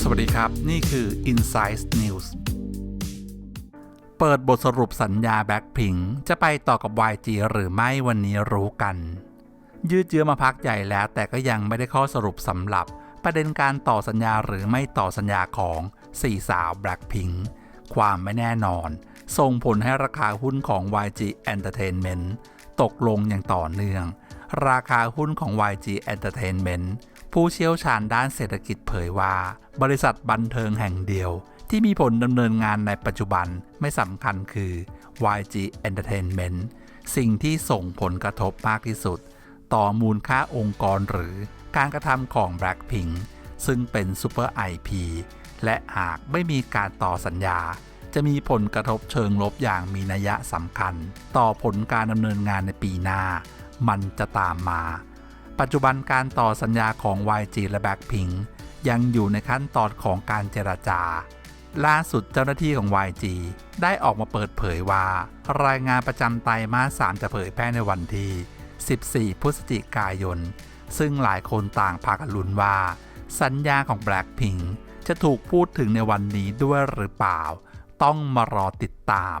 สวัสดีครับ นี่คือ Insight News เปิดบทสรุปสัญญาแบ็คพิงจะไปต่อกับ YG หรือไม่วันนี้รู้กัน ยืดเยื้อมาพักใหญ่แล้วแต่ก็ยังไม่ได้ข้อสรุปสำหรับ ประเด็นการต่อสัญญาหรือไม่ต่อสัญญาของสี่สาว Blackpink ความไม่แน่นอน ส่งผลให้ราคาหุ้นของ YG Entertainment ตกลงอย่างต่อเนื่อง ราคาหุ้นของ YG Entertainment ผู้เชี่ยวชาญด้านเศรษฐกิจเผยว่า บริษัทบันเทิงแห่งเดียว ที่มีผลดำเนินงานในปัจจุบันไม่สำคัญคือ YG Entertainment สิ่งที่ส่งผลกระทบมากที่สุด ต่อมูลค่าองค์กรหรือการกระทำของ Blackpink ซึ่งเป็นซูเปอร์ IP และหากไม่มีการต่อสัญญา จะมีผลกระทบเชิงลบอย่างมีนัยสำคัญ ต่อผลการดำเนินงานในปีหน้า มันจะตามมา ปัจจุบันการต่อสัญญาของ YG และ Blackpink ยังอยู่ในขั้นตอนของการเจรจา ล่าสุดเจ้าหน้าที่ของ YG ได้ออกมาเปิดเผยว่า รายงานประจำไตรมาส 3 จะเผยแพร่ในวันที่ 14 พฤศจิกายน ซึ่งหลายคนต่างพากันลุ้นว่า สัญญาของ Blackpink จะถูกพูดถึงในวันนี้ด้วยหรือเปล่า ต้องมารอติดตาม